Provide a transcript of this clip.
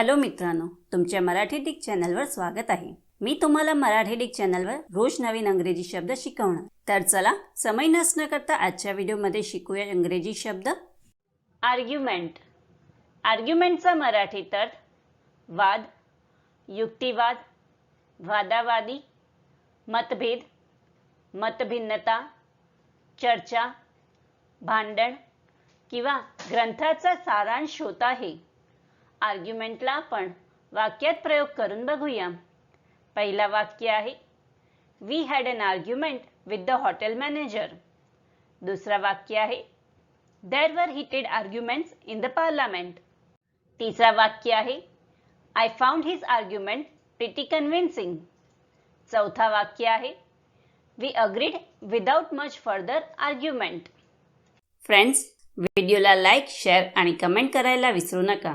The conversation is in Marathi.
हॅलो मित्रांनो तुमच्या मराठी डिक चॅनलवर स्वागत आहे. मी तुम्हाला मराठी डिक चॅनलवर रोज नवीन अंग्रेजी शब्द शिकवणार. तर चला समय नसणं करता आजच्या व्हिडिओमध्ये शिकूया इंग्रजी शब्द. आर्ग्युमेंट आर्ग्युमेंटचा मराठीत अर्थ वाद युक्तिवाद वादावादी मतभेद मतभिन्नता चर्चा भांडण किंवा ग्रंथाचा सारांश होत आहे. आर्ग्युमेंटला आपण वाक्यात प्रयोग करून बघूया. पहिला वाक्य आहे we had an argument with the hotel manager दुसरा वाक्य आहे there were heated arguments in the parliament तिसरा वाक्य आहे I found his argument pretty convincing चौथा वाक्य आहे we agreed without much further argument friends व्हिडिओला लाईक शेअर आणि कमेंट करायला विसरू नका.